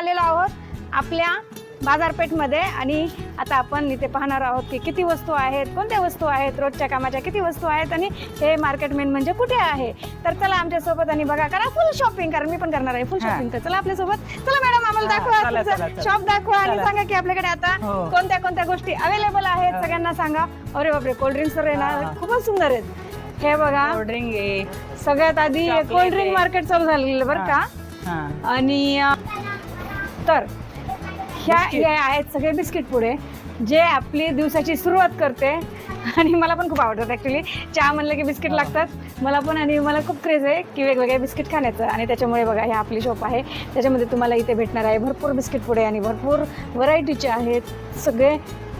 आलेलो आहोत आपल्या बाजारपेठमध्ये आणि आता आपण इथे पाहणार आहोत की किती वस्तू आहेत कोणत्या वस्तू आहेत रोजच्या कामाच्या किती वस्तू आहेत आणि हे मार्केट मेन म्हणजे कुठे आहे तर चला आमच्यासोबत आणि बघा करा फुल शॉपिंग कारण मी पण करणार आहे फुल. शॉपिंग तर चला आपल्यासोबत चला मॅडम आम्हाला दाखवा. शॉप दाखवा आणि. सांगा की आपल्याकडे आता हो. कोणत्या कोणत्या गोष्टी अवेलेबल आहेत. सगळ्यांना सांगा अरे बापरे कोल्ड्रिंक्स तर हा. खूपच सुंदर आहेत हे बघा कोल्ड्रिंक सगळ्यात आधी कोल्ड्रिंक. मार्केट चालू झालेलं बरं. का आणि तर ह्या. हे आहेत सगळे बिस्किट पुढे जे आपली दिवसाची सुरुवात करते. आणि मला पण खूप आवडतात ॲक्च्युली चहा म्हणलं की बिस्किट. लागतात. मला पण आणि मला खूप क्रेज आहे की वेगवेगळे बिस्किट खाण्याचं. आणि त्याच्यामुळे बघा हे आपली शॉप आहे. त्याच्यामध्ये तुम्हाला इथे भेटणार आहे भरपूर बिस्किट पुढे आणि भरपूर व्हरायटीचे आहेत सगळे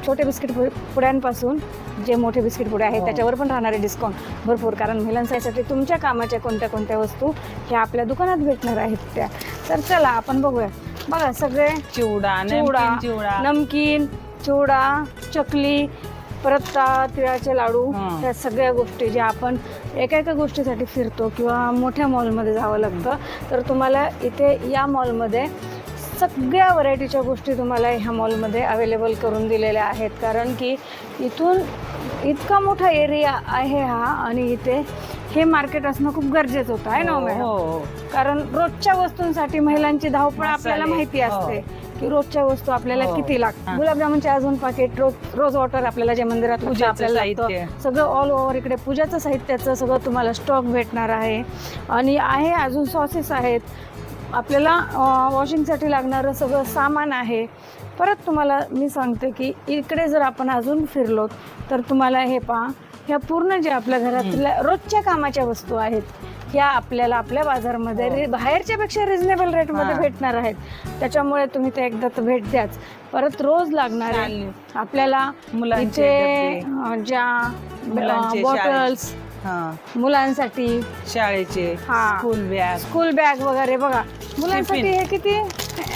छोटे बिस्किट पुड्यांपासून जे मोठे बिस्किट पुढे आहेत हो. त्याच्यावर पण राहणारे डिस्काउंट भरपूर. कारण महिलांसाठी तुमच्या कामाच्या कोणत्या कोणत्या वस्तू ह्या आपल्या दुकानात भेटणार आहेत त्या. तर चला आपण बघूया. बघा सगळे चिवडा चिवडा नमकीन चिवडा नमकीन चिवडा चकली परत तिळाचे लाडू हं. त्या सगळ्या गोष्टी ज्या आपण एका एका गोष्टीसाठी फिरतो किंवा मोठ्या मॉलमध्ये जावं लागतं तर तुम्हाला इथे या मॉलमध्ये सगळ्या व्हरायटीच्या गोष्टी तुम्हाला ह्या मॉलमध्ये अवेलेबल करून दिलेल्या आहेत कारण की इथून इतका मोठा एरिया आहे हा आणि इथे हे मार्केट असणं खूप गरजेचं होतं आहे ना हो, मॅडम हो कारण रोजच्या वस्तूंसाठी महिलांची धावपळ आपल्याला मसाले, माहिती हो. असते की रोजच्या वस्तू आपल्याला हो. किती लागतात हा. गुलाबजामुनचे अजून पाकिट रोज रोज वॉटर आपल्याला जे मंदिरात पूजेचं आपल्याला लागतं. साहित्य. सगळं ऑल ओव्हर इकडे पूजाचं साहित्याचं सगळं तुम्हाला स्टॉक भेटणार आहे आणि आहे अजून सॉसेस आहेत आपल्याला वॉशिंगसाठी लागणारं सगळं सामान आहे परत तुम्हाला मी सांगते की इकडे जर आपण अजून फिरलो तर तुम्हाला हे पहा ह्या पूर्ण जे आपल्या घरातल्या रोजच्या कामाच्या वस्तू आहेत ह्या आपल्याला आपल्या बाजारमध्ये हो. रे- बाहेरच्या पेक्षा रिझनेबल रेटमध्ये हा. भेटणार आहेत त्याच्यामुळे तुम्ही ते एकदा तर भेट द्याच परत रोज लागणार चालेल. आपल्याला मुलांचे इथे डबे. अं, ज्या मुलांचे बॉटल्स हा मुलांसाठी शाळेचे हा. स्कूल बॅग स्कूल बॅग वगैरे बघा मुलांसाठी. हे किती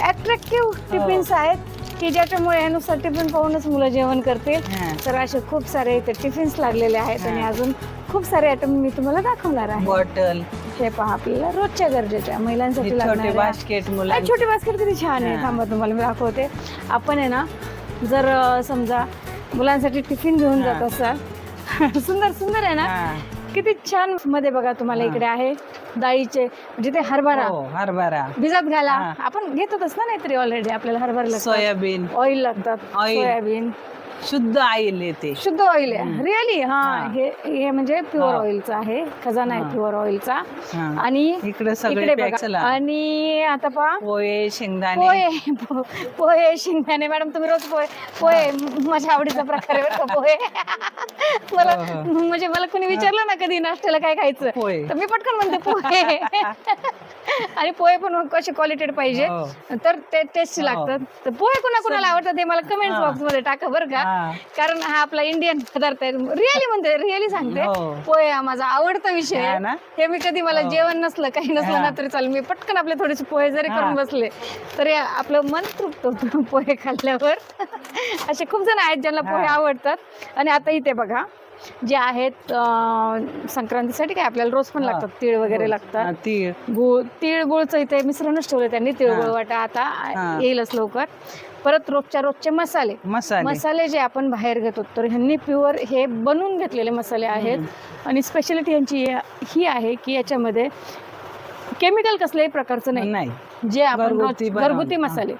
अट्रॅक्टिव्ह टिफिन्स आहेत की ज्याच्यामुळे नुसतं टिफिन पाहूनच मुलं जेवण करतील. तर असे खूप सारे इथे टिफिन्स लागलेले आहेत आणि हा. अजून खूप सारे आयटम मी तुम्हाला दाखवणार आहे बॉटल हे पहा आपल्याला रोजच्या गरजेच्या महिलांसाठी छोटे लागणाऱ्या बास्केट काय मुलांचे छोटी बास्केट किती छान आहे हा. थांबा तुम्हाला मी दाखवते आपण आहे ना जर अं, समजा मुलांसाठी टिफिन घेऊन जात. असाल सुंदर सुंदर आहे ना. किती छानमध्ये बघा तुम्हाला हा. इकडे आहे डाळीचे म्हणजे ते हरभरा. हो हरभरा. भिजत घाला. हा. आपण घेतोच ना नाहीतरी ऑलरेडी आपल्याला हरभरा लागतात. सोयाबीन. ऑइल लागतात. Oil. सोयाबीन. शुद्ध ऑइल येते. शुद्ध ऑइल आहे. रिअली हा हा. हे हे म्हणजे प्युअर हा. ऑइलचा आहे. खजाना आहे हा. प्युअर ऑइलचा हा. आणि इकडे सगळे इकडे आणि आता पहा. पोहे शेंगदाणे. पोहे पो- पोहे शेंगदाणे. मॅडम तुम्ही रोज पोहे पोहे माझ्या आवडीचा प्रकार आहे बरं का पोहे. मला. म्हणजे मला कोणी विचारलं ना कधी नाश्त्याला काय खायचं. तर मी पटकन म्हणते पोहे आणि पोहे पण कसे क्वालिटेड पाहिजे हो. तर ते टेस्टी हो. लागतात तर पोहे कुणा कुणाला आवडतात हे मला कमेंट. बॉक्समध्ये टाका बरं का. कारण हा आपला इंडियन पदार्थ आहे रिअली म्हणते रिअली सांगते हो. पोहे हा माझा आवडता विषय हा आहे ना? हे मी कधी मला. जेवण नसलं काही नसलं. ना तरी चालेल मी पटकन आपले थोडेसे पोहे जरी. करून बसले तरी आपलं मन तृप्त होतं पोहे खाल्ल्यावर असे खूप जण आहेत ज्यांना पोहे. आवडतात आणि आता इथे बघा जे आहेत अं, संक्रांतीसाठी काय आपल्याला रोज पण. लागतात तीळ वगैरे हा, लागतात. तीळ. गुळ तीळ गुळचं इथे मिश्रणच ठेवलं त्यांनी तीळ हा. गुळ वाटा आता हा. येईलच लवकर. परत रोजच्या रोजचे मसाले. मसाले. मसाले जे आपण बाहेर घेतो तर ह्यांनी प्युअर हे बनवून घेतलेले मसाले आहेत. आणि स्पेशालिटी यांची ही आहे की याच्यामध्ये केमिकल कसल्याही प्रकारचं नाही नाही जे आपण घरगुती घरगुती हा. मसाले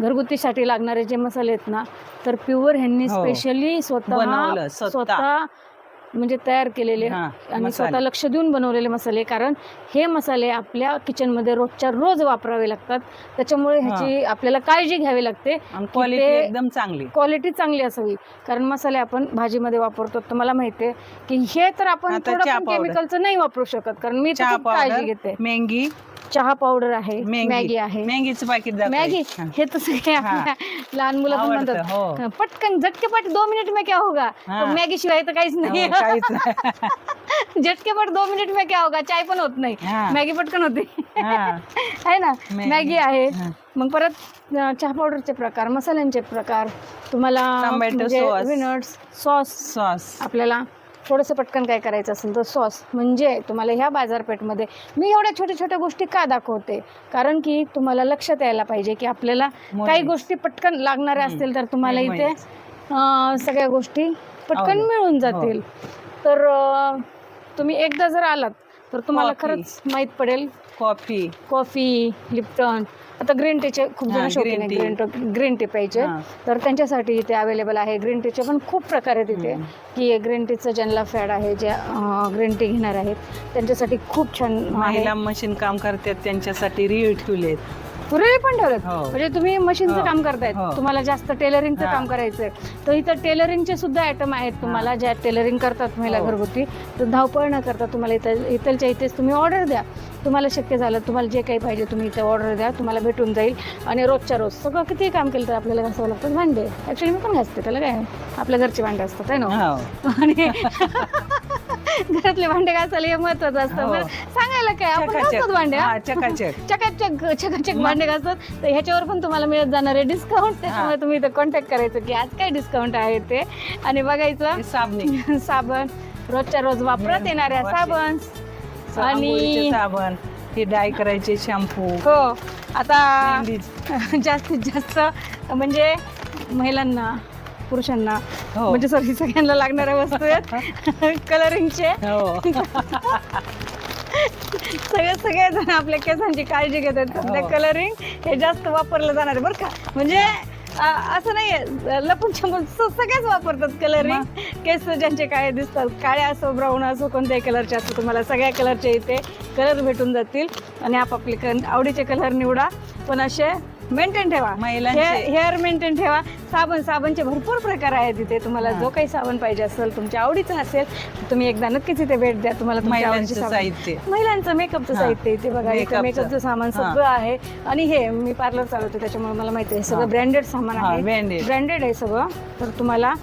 घरगुतीसाठी लागणारे जे मसाले आहेत ना तर प्युअर ह्यांनी हो. स्पेशली स्वतः बनवलं, स्वतः. स्वतः म्हणजे तयार केलेले हा, आणि मसाले. स्वतः लक्ष देऊन बनवलेले मसाले कारण हे मसाले आपल्या किचनमध्ये रोजच्या रोज वापरावे लागतात. त्याच्यामुळे ह्याची आपल्याला काळजी घ्यावी लागते आणि की क्वालिटी ते- एकदम चांगली. क्वालिटी चांगली असावी. कारण मसाले आपण भाजीमध्ये वापरतो तर मला माहिती आहे की हे तर आपण आता थोडं चहा पण powder. केमिकलचं नाही वापरू शकत कारण मी चहा खूप काळजी पावडर घेते. मेंगी चहा पावडर आहे मॅगी मॅगी आहे मॅगीचं पाकिट मॅगी हा. हे हा. आपल्या लहान मुलं पण आवडतं, म्हणतात हो. हा, पटकन झटकेपट दो मिनिट में क्या होगा हा. मॅगी शिवाय तर काहीच नाही हो, काहीच नाही. झटकेपट दो मिनिट में क्या होगा चाय पण होत नाही हा. मॅगी पटकन होते हा. आहे ना मॅगी. मॅगी आहे हा. मग परत अं, चहा पावडरचे प्रकार मसाल्यांचे प्रकार तुम्हाला टोमॅटो sauce. विनट्स सॉस सॉस आपल्याला थोडंसं पटकन काय करायचं असेल तर सॉस म्हणजे तुम्हाला ह्या बाजारपेठमध्ये मी एवढ्या छोट्या छोट्या गोष्टी का दाखवते कारण की तुम्हाला लक्षात यायला पाहिजे की आपल्याला. काही गोष्टी पटकन लागणाऱ्या. असतील तर तुम्हाला इथे सगळ्या गोष्टी पटकन. मिळून हो. जातील तर तुम्ही एकदा जर आलात तर तुम्हाला. खरंच माहीत पडेल. कॉफी. कॉफी लिप्टन आता ग्रीन टीचे खूप जण हा, शौकीन green green tea green tea प्यायचे. हा. तर त्यांच्यासाठी इथे अवेलेबल आहे. ग्रीन टीचे पण खूप प्रकार आहेत इथे. की ग्रीन टीचं ज्यांना फॅड आहे जे ग्रीन टी घेणार आहेत त्यांच्यासाठी खूप छान आहे. महिला मशीन काम करतात त्यांच्यासाठी रीळ ठेवलेत. पुरे पण ठेवलेत हो. म्हणजे तुम्ही मशीनचं हो. काम करतायत हो. तुम्हाला जास्त टेलरिंगचं हा. काम करायचंय तर इथं टेलरिंगचे सुद्धा आयटम आहेत तुम्हाला ज्या टेलरिंग करतात महिला हो. घरगुती तर धावपळ न करता तुम्हाला इथं इथलच्या इथेच तुम्ही ऑर्डर द्या तुम्हाला शक्य झालं तुम्हाला जे काही पाहिजे तुम्ही इथे ऑर्डर द्या तुम्हाला भेटून जाईल आणि रोजच्या रोज सगळं किती काम केलं तर आपल्याला घासावं लागतं भांडे ॲक्च्युली मी पण घासते त्याला काय आपल्या घरचे भांडे असतात आहे ना हो. आणि घरातले भांडे घासायला हे महत्वाचं असतं. हो. बरं, सांगायला काय? आपण चकाचक. भांडे हा? हा, चकाचक. चकाचक चकाचक भांडे घासतात तर ह्याच्यावर पण तुम्हाला मिळत जाणार आहे डिस्काउंट त्याच्यामुळे तुम्ही इथं कॉन्टॅक्ट करायचं की आज काय डिस्काउंट आहे ते. आणि बघायचं. साबणे. साबण. रोजच्या रोज वापरत येणाऱ्या. साबण. आणि साबण. हे डाय करायचे शॅम्पू हो. आता. जास्तीत जास्त म्हणजे महिलांना पुरुषांना. हो. म्हणजे सॉरी सगळ्यांना लागणाऱ्या वस्तू आहेत. कलरिंगचे हो. सगळे सगळे जण आपल्या केसांची काळजी घेतात. सध्या हो. कलरिंग हे जास्त वापरलं जाणार आहे बरं का. म्हणजे असं नाहीये. लपून छपून स- सगळेच वापरतात कलरिंग केस ज्यांचे काळे दिसतात काळे असो ब्राऊन असो कोणत्याही कलरचे असो तुम्हाला सगळ्या कलरचे इथे कलर भेटून जातील. आणि आपापले क- आवडीचे कलर निवडा. पण असे मेंटेन ठेवा महिलांचे- हेअर मेंटेन ठेवा साबण साबणचे भरपूर प्रकार आहेत इथे तुम्हाला. जो काही साबण पाहिजे असेल तुमच्या आवडीचा असेल तुम्ही एकदा नक्कीच इथे भेट द्या तुम्हाला तुमच्या आवडीचे महिलांचं साबण- साहित्य महिलांचं मेकअपचं हा. साहित्य इथे बघा इथे मेकअपचं. मेकअपचं सामान हा. सगळं आहे आणि हे मी पार्लर चालवते त्याच्यामुळे मला माहिती आहे हा. सगळं ब्रँडेड सामान हा, आहे branded. ब्रँडेड आहे सगळं तर तुम्हाला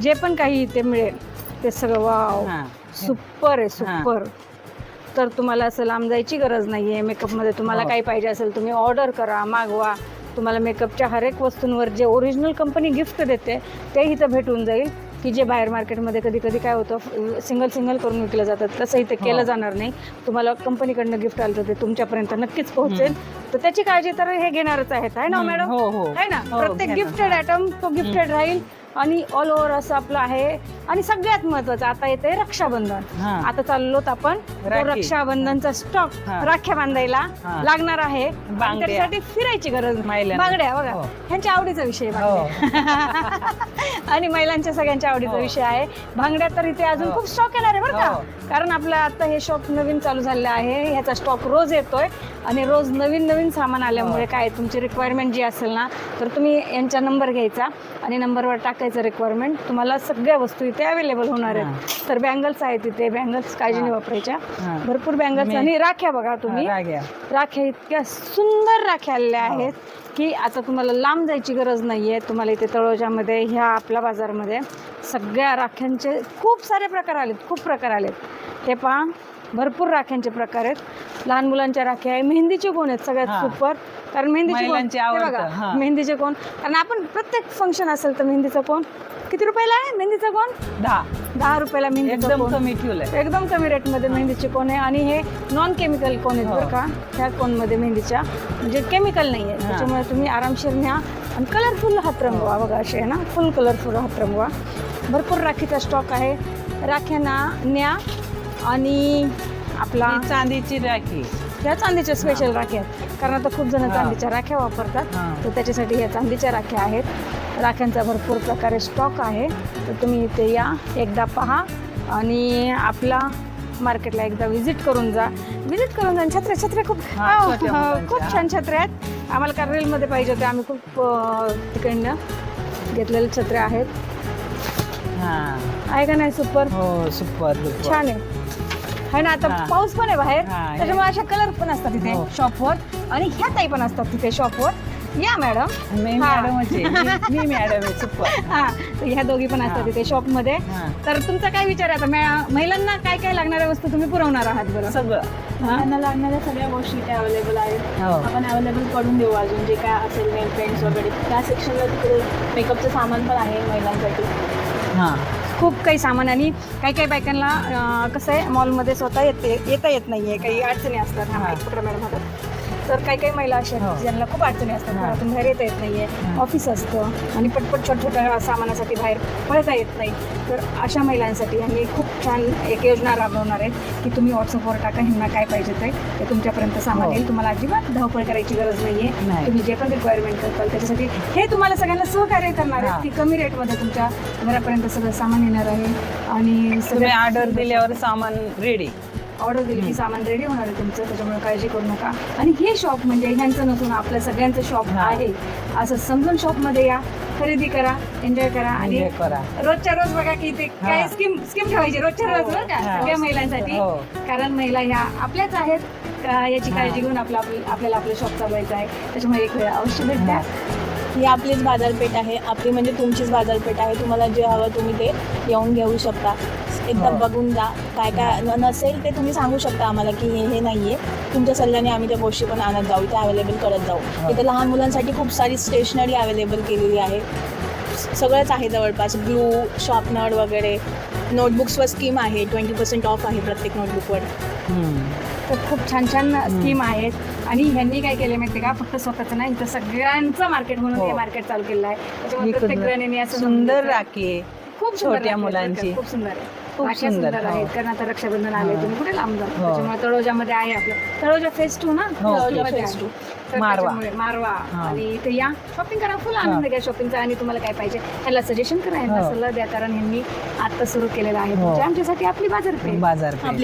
जे पण काही इथे मिळेल ते सगळं वाव हा. सुपर आहे सुपर तर तुम्हाला असं लांब जायची गरज नाही आहे मेकअपमध्ये तुम्हाला हो. काही पाहिजे असेल तुम्ही ऑर्डर करा मागवा. तुम्हाला मेकअपच्या हर एक वस्तूंवर जे ओरिजिनल कंपनी गिफ्ट देते ते इथं भेटून जाईल की जे बाहेर मार्केटमध्ये कधी कधी काय होतं सिंगल सिंगल करून विकलं जातं तसं इथे केलं हो. जाणार नाही. तुम्हाला कंपनीकडनं गिफ्ट आलं तर ते तुमच्यापर्यंत नक्कीच पोहोचेल. तर त्याची काळजी तर हे घेणारच आहेत. आहे ना मॅडम हो हो. आहे ना? हो, प्रत्येक. गिफ्टेड आयटम तो गिफ्टेड राहील. आणि ऑल ओव्हर असं आपलं आहे आणि सगळ्यात महत्वाचं आता येते रक्षाबंधन हा. आता चाललोत आपण तो राखी. रक्षाबंधनचा स्टॉक हा. राख्या बांधायला हा. लागणार आहे आणि बांगड्या. त्याच्यासाठी फिरायची गरज नाही. महिलांना. बांगड्या बघा हो. ह्यांच्या आवडीचा विषय आहे हो. आणि महिलांच्या सगळ्यांच्या आवडीचा हो. विषय आहे भांगड्या तर इथे अजून हो. खूप स्टॉक येणार आहे बरं हो. का कारण आपलं आता हे शॉप नवीन चालू झालेलं आहे ह्याचा स्टॉक रोज येतोय आणि रोज नवीन नवीन सामान आल्यामुळे. काय तुमची रिक्वायरमेंट जी असेल ना तर तुम्ही यांचा नंबर घ्यायचा आणि नंबरवर टाकायचं रिक्वायरमेंट तुम्हाला सगळ्या वस्तू इथे अवेलेबल होणार आहेत तर बँगल्स आहेत इथे बँगल्स काळजीने. वापरायच्या. भरपूर बँगल्स आणि राख्या बघा तुम्ही. राख्या इतक्या सुंदर राख्या आलेल्या हो. आहेत की आता तुम्हाला लांब जायची गरज नाही आहे तुम्हाला इथे तळोजामध्ये ह्या आपल्या बाजारमध्ये सगळ्या राख्यांचे खूप सारे प्रकार आलेत खूप प्रकार आलेत. हे पहा भरपूर राख्यांचे प्रकार आहेत. लहान मुलांच्या राख्या आहे मेहंदीचे कोण आहेत? सगळ्यात. सुपर. कारण मेहंदीचे कोण? बघा. मेहंदीचे कोण? कारण आपण प्रत्येक फंक्शन असेल तर मेहंदीचं कोण? किती रुपयाला आहे मेहंदीचं कोण? दहा. दहा रुपयाला मेहंदीचं एकदम कमी ठेवलंय एकदम कमी रेटमध्ये मेहंदीचे कोण आहे? आणि हे नॉन केमिकल कोण आहेत बरं हो. का? ह्या कोणमध्ये मेहंदीच्या? म्हणजे केमिकल नाही आहे. हा. त्याच्यामुळे तुम्ही आरामशीर न्या. आणि कलरफुल हात रंगवा बघा असे आहे ना? फुल कलरफुल हात रंगवा. भरपूर राखीचा स्टॉक आहे. राख्यांना न्या. आणि आपला ही चांदीची राखी. ह्या चांदीच्या स्पेशल राख्या आहेत. कारण आता खूप जण हा. चांदीच्या राख्या वापरतात. हा. तर त्याच्यासाठी ह्या चांदीच्या राख्या आहेत. राख्यांचा भरपूर प्रकारे स्टॉक आहे. तर तुम्ही इथे या एकदा पहा आणि आपला मार्केटला एकदा व्हिजिट करून जा. व्हिजिट करून जा आणि छत्र्या छत्र्या खूप हा, हो, हो. खूप छान छत्र्या आहेत. आम्हाला का रीलमध्ये पाहिजे होते आम्ही खूप तिकडनं घेतलेल्या छत्र्या आहेत. हा. आहे का नाही सुपर हो सुपर छान आहे. है ना आता हा. पाऊस पण आहे बाहेर हा, हे- त्याच्यामुळे अशा कलर पण असतात तिथे हो. शॉपवर आणि ह्या ताई पण असतात तिथे शॉपवर या मॅडम. मी हा. मॅडमच आहे. मी- मी मॅडम आहे सुपर. हा. तर ह्या दोघी पण असतात हा. तिथे शॉपमध्ये. हा. तर तुमचा काय विचार आहे आता? मै- महिलांना काय काय लागणाऱ्या वस्तू तुम्ही पुरवणार आहात बरं? सगळं. हा? त्यांना लागणाऱ्या सगळ्या गोष्टी इथे अवेलेबल आहेत. हो. आपण अवेलेबल करून देऊ अजून जे काय असेल नेल पेंट्स वगैरे. त्या सेक्शनला तिकडे मेकअपचं सामान पण आहे महिलांसाठी. हा. खूप काही सामान आणि काही काही बायकांना अं, कसं आहे मॉलमध्ये स्वतः येते येता येत नाही आहे काही अडचणी असतात. हा मॅडम हातात तर काही काही महिला अशा आहेत हो. ज्यांना खूप अडचणी असतात. घरातून बाहेर येता येत नाही आहे हा. ऑफिस असतं आणि पटपट छोट्या छोट्या सामानासाठी बाहेर पळता येत नाही तर अशा महिलांसाठी ह्यांनी खूप छान एक योजना राबवणार आहेत की तुम्ही व्हॉट्सअपवर टाका ह्यांना काय पाहिजे ते ते तुमच्यापर्यंत सामान हो. येईल तुम्हाला अजिबात धावपळ करायची गरज नाही आहे नाही. तुम्ही जे पण रिक्वायरमेंट करताल त्याच्यासाठी हे तुम्हाला सगळ्यांना सहकार्य करणार हा. आहेत की कमी रेटमध्ये तुमच्या घरापर्यंत सगळं सामान येणार आहे आणि सगळ्यात ऑर्डर दिल्यावर सामान रेडी ऑर्डर दिली की सामान रेडी होणार आहे तुमचं त्याच्यामुळे काळजी करू नका. आणि हे शॉप म्हणजे ह्यांचं नसून आपलं सगळ्यांचं शॉप. आहे. असं समजून शॉपमध्ये या खरेदी करा एन्जॉय करा आणि करा. रोजच्या रोज बघा की ते काय. स्कीम स्कीम ठेवायची रोजच्या रोज बरं का? हा. सगळ्या महिलांसाठी. हो. कारण महिला ह्या आपल्याच आहेत. का याची. काळजी घेऊन आपलं आपलं- आपल्याला आपलं शॉप चालवायचं आहे. त्याच्यामुळे एक वेळ अवश्य भेट. द्या ही आपलीच बाजारपेठ आहे. आपली म्हणजे तुमचीच बाजारपेठ आहे. तुम्हाला जे हवं तुम्ही ते येऊन घेऊ शकता. एकदा हो. बघून जा काय काय न- नसेल ते तुम्ही सांगू शकता आम्हाला की हे हे नाही आहे तुमच्या सल्ल्याने आम्ही त्या गोष्टी पण आणत जाऊ इथे अवेलेबल करत जाऊ. हो. इथे लहान मुलांसाठी खूप सारी स्टेशनरी अवेलेबल केलेली आहे. सगळंच आहे जवळपास ग्लू शॉर्पनर वगैरे. नोटबुक्सवर स्कीम आहे ट्वेंटी पर्सेंट ऑफ आहे प्रत्येक नोटबुकवर तर खूप छान छान स्कीम आहेत. आणि ह्यांनी काय केलं माहिती का? फक्त स्वतःचं नाही तर सगळ्यांचं मार्केट म्हणून हो. हे. मार्केट चालू केलं आहे. त्याच्यामुळे ही प्रत्येक असं सुंदर राखी आहे खूप छोट्या मुलांची. खूप सुंदर आहे. खूप सुंदर, सुंदर हो. आहेत कारण आता रक्षाबंधन आले हा. तुम्ही कुठे लांब जा हो. त्याच्यामुळे तळोजामध्ये आहे आपलं तळोजा फेस टू ना हो, तळोजामध्ये phase आहे. two. तर मारवा. त्याच्यामुळे मारवा हा. आणि इथे या शॉपिंग करा फुल आनंद घ्या शॉपिंगचा आणि तुम्हाला काय पाहिजे ह्याला सजेशन करा ह्यांना हो. सल्ला द्या कारण ह्यांनी आता सुरू केलेला आहे हो. आमच्यासाठी आपली बाजारपेठ बाजार आपली